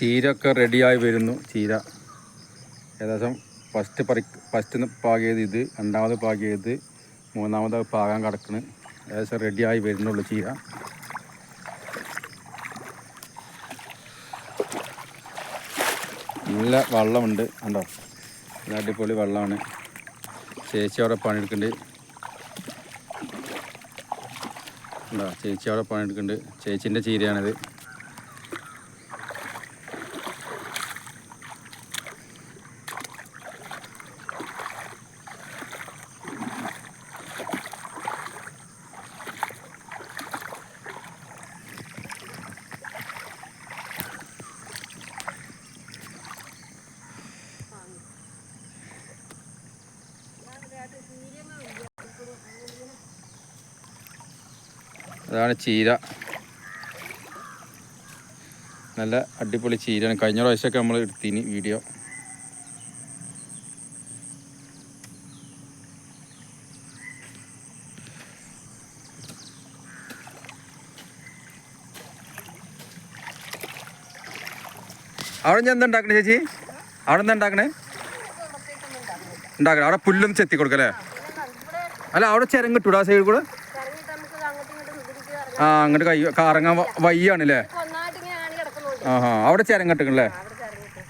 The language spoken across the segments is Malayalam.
ചീരയൊക്കെ റെഡിയായി വരുന്നു ചീര. ഏകദേശം ഫസ്റ്റ് പറി ഫസ്റ്റ് പാകിയത് ഇത് രണ്ടാമത് പാകിയത് മൂന്നാമത് പാകാൻ കിടക്കണ്. ഏകദേശം റെഡിയായി വരുന്നുള്ളൂ ചീര. നല്ല വെള്ളമുണ്ട് കണ്ടോ? നല്ല അടിപൊളി വെള്ളമാണ്. ചേച്ചി അവിടെ പണിയെടുക്കുന്നുണ്ട്. ഉണ്ടോ ചേച്ചി അവിടെ പണിയെടുക്കുന്നുണ്ട്. ചേച്ചീന്റെ ചീരയാണിത്. അതാണ് ചീര. നല്ല അടിപൊളി ചീരയാണ്. കഴിഞ്ഞ പ്രാവശ്യമൊക്കെ നമ്മൾ എടുത്തിന് വീഡിയോ. അവിടെ ഞാൻ എന്താ ഉണ്ടാക്കണേ ചേച്ചി? അവിടെ എന്താ ഉണ്ടാക്കണേ? ഉണ്ടാക്കണേ. അവിടെ പുല്ലും ചെത്തി കൊടുക്കല്ലേ അല്ല? അവിടെ ചിരം കിട്ടൂടാ സൈഡിൽ കൂടെ? ആ അങ്ങോട്ട് കൈ കറങ്ങാൻ വയ്യാണല്ലേ? ആഹാ അവിടെ ചിരം കെട്ടുക്കല്ലേ അവിടെ ഇറങ്ങിയിട്ട്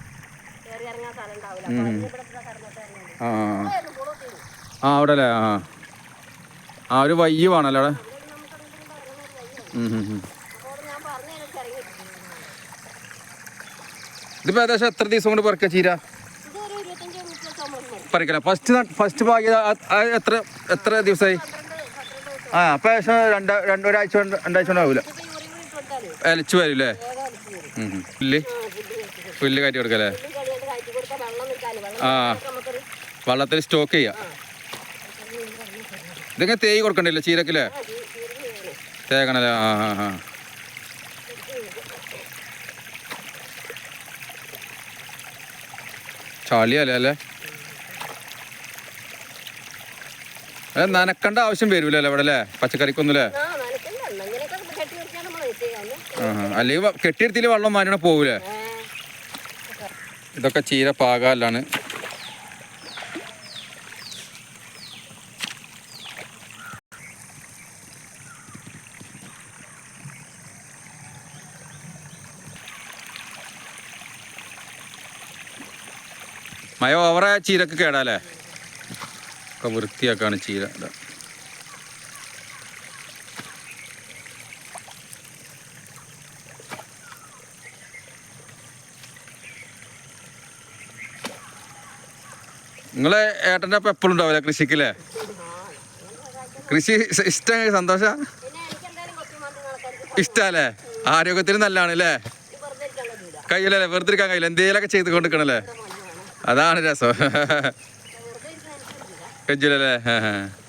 കയറി ഇറങ്ങാൻ സ്ഥലം ഉണ്ടാവില്ല. അപ്പൊ അതിന് ഇവിടെ ഇതാ കിടന്നിട്ട് ഇറങ്ങുന്നത് ആ. ആ. അവിടെ അല്ലേ ആ ആ ഒരു വയ്യ വേണല്ലോ അവിടെ. ഇതിപ്പോ ഏകദേശം എത്ര ദിവസം കൊണ്ട് പറിക്കുക ചീര? പറിക്കല്ലേ പറിക്കല. ഫസ്റ്റ് ഫസ്റ്റ് ഭാഗ്യ എത്ര എത്ര ദിവസമായി ആ അപ്പൊ ഏകദേശം രണ്ട് രണ്ട് ഒരാഴ്ച കൊണ്ട് രണ്ടാഴ്ച ഇട്ട് കൊടുത്താലേ അലച്ചു വരും അല്ലേ. പുല്ല്? പുല്ല് കയറ്റി കൊടുക്കല്ലേ ആ. വള്ളത്തിൽ സ്റ്റോക്ക് ചെയ്യാം. ഇതൊക്കെ തേയ് കൊടുക്കണ്ടല്ലോ ചീരക്കില്ലേ. തേക്കണല്ലേ ആ ആ ആ ചളിയല്ലേ അല്ലേ നനക്കേണ്ട ആവശ്യം വരൂലല്ലേ ഇവിടെ അല്ലേ? പച്ചക്കറിക്കൊന്നുമല്ലേ? അല്ലെങ്കിൽ കെട്ടിയെടുത്തിൽ വെള്ളം മാറ്റണ പോകൂലേ ഇതൊക്കെ ചീര പാകാലാണ്. മയോ ഓവറായ ചീരക്ക് കേടാല്ലേ ഒക്കെ വൃത്തിയാക്കാണ് ചീര. നിങ്ങളെ ഏട്ടന്റെ അപ്പം എപ്പോഴും ഉണ്ടാവില്ല കൃഷിക്കല്ലേ? കൃഷി ഇഷ്- ഇഷ്ടം സന്തോഷ? ഇഷ്ടല്ലേ? ആരോഗ്യത്തിന് നല്ലതാണ് അല്ലേ? കഴിയില്ലല്ലേ വെറുതെ ഇരിക്കാൻ കഴിയില്ല. എന്തെങ്കിലുമൊക്കെ ചെയ്ത് കൊണ്ടിരിക്കണല്ലേ അതാണ് രസം. വെറുതെ ഇരിക്കാൻ എനിക്ക് കഴിയൂല കജ്ജില്ലല്ലേ